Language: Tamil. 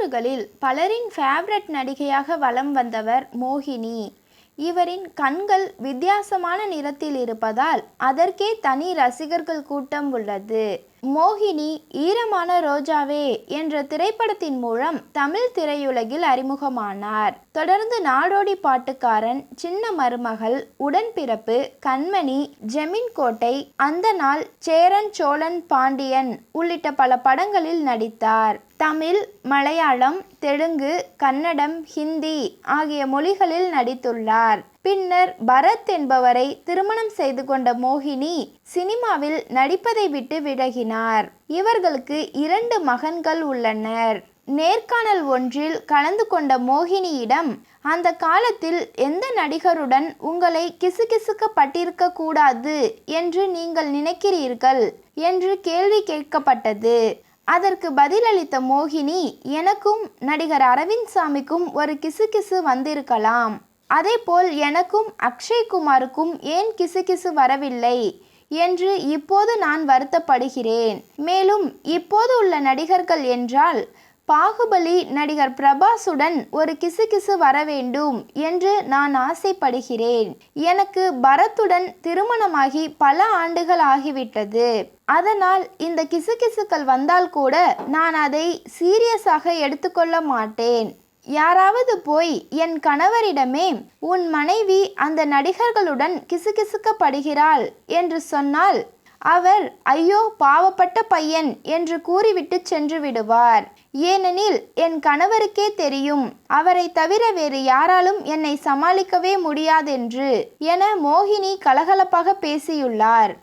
தொண்ணூறுகளில் பலரின் ஃபேவரட் நடிகையாக வலம் வந்தவர் மோகினி. இவரின் கண்கள் வித்தியாசமான நிறத்தில் இருப்பதால் அதற்கே தனி ரசிகர்கள் கூட்டம் உள்ளது. மோகினி ஈரமான ரோஜாவே என்ற திரைப்படத்தின் மூலம் தமிழ் திரையுலகில் அறிமுகமானார். தொடர்ந்து நாடோடி பாட்டுக்காரன் சின்ன மருமகள் உடன்பிறப்பு கண்மணி ஜெமின் கோட்டை அந்த நாள் சேரன் சோழன் பாண்டியன் உள்ளிட்ட பல படங்களில் நடித்தார். தமிழ் மலையாளம் தெலுங்கு கன்னடம் ஹிந்தி ஆகிய மொழிகளில் நடித்துள்ளார். பின்னர் பரத் என்பவரை திருமணம் செய்து கொண்ட மோகினி சினிமாவில் நடிப்பதை விட்டு விலகினார். இவர்களுக்கு இரண்டு மகன்கள் உள்ளனர். நேர்காணல் ஒன்றில் கலந்து கொண்ட மோகினியிடம் அந்த காலத்தில் எந்த நடிகருடன் உங்களை கிசுகிசுக்கப்பட்டிருக்க கூடாது என்று நீங்கள் நினைக்கிறீர்கள்? என்று கேள்வி கேட்கப்பட்டது. அதற்கு பதிலளித்த மோகினி எனக்கும் நடிகர் அரவிந்த் சாமிக்கும் ஒரு கிசுகிசு வந்திருக்கலாம். அதேபோல் எனக்கும் அக்ஷய் குமாருக்கும் ஏன் கிசுகிசு வரவில்லை என்று இப்போது நான் வருத்தப்படுகிறேன். மேலும் இப்போது உள்ள நடிகர்கள் என்றால் பாகுபலி நடிகர் பிரபாசுடன் ஒரு கிசுகிசு வர வேண்டும் என்று நான் ஆசைப்படுகிறேன். எனக்கு பரத்துடன் திருமணமாகி பல ஆண்டுகள் ஆகிவிட்டது. அதனால் இந்த கிசுகிசுக்கள் வந்தால் கூட நான் அதை சீரியஸாக எடுத்துக்கொள்ள மாட்டேன். யாராவது போய் என் கணவரிடமே உன் மனைவி அந்த நடிகர்களுடன் கிசுகிசுக்கப்படுகிறாள் என்று சொன்னால் அவர் ஐயோ பாவப்பட்ட பையன் என்று கூறிவிட்டு சென்று விடுவார். ஏனெனில் என் கணவருக்கே தெரியும் அவரை தவிர வேறு யாராலும் என்னை சமாளிக்கவே முடியாதென்று என மோகினி கலகலப்பாக பேசியுள்ளார்.